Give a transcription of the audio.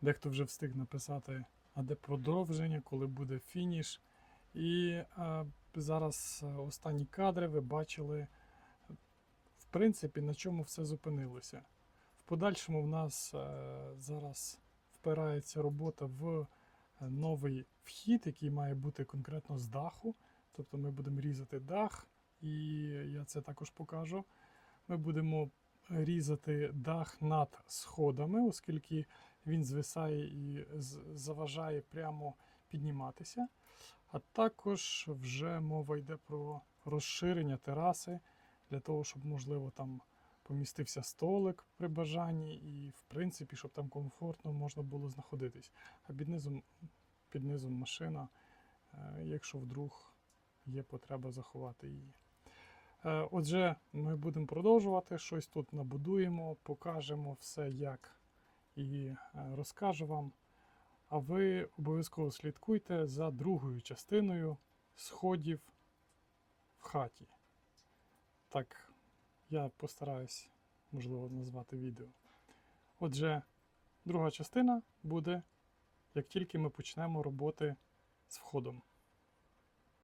Дехто вже встиг написати, а де продовження, коли буде фініш. І е, зараз останні кадри ви бачили, в принципі, на чому все зупинилося. В подальшому в нас е, зараз впирається робота в новий вхід, який має бути конкретно з даху. Тобто ми будемо різати дах, і я це також покажу. Ми будемо різати дах над сходами, оскільки він звисає і заважає прямо підніматися. А також вже мова йде про розширення тераси для того, щоб, можливо, там помістився столик при бажанні, і, в принципі, щоб там комфортно можна було знаходитись. А під низом, під низом машина, е, якщо вдруг є потреба заховати її. Е, Отже, ми будемо продовжувати, щось тут набудуємо, покажемо все як і е, розкажу вам. А ви обов'язково слідкуйте за другою частиною сходів в хаті. Так, я постараюсь, можливо, назвати відео. Отже, друга частина буде, як тільки ми почнемо роботи з входом.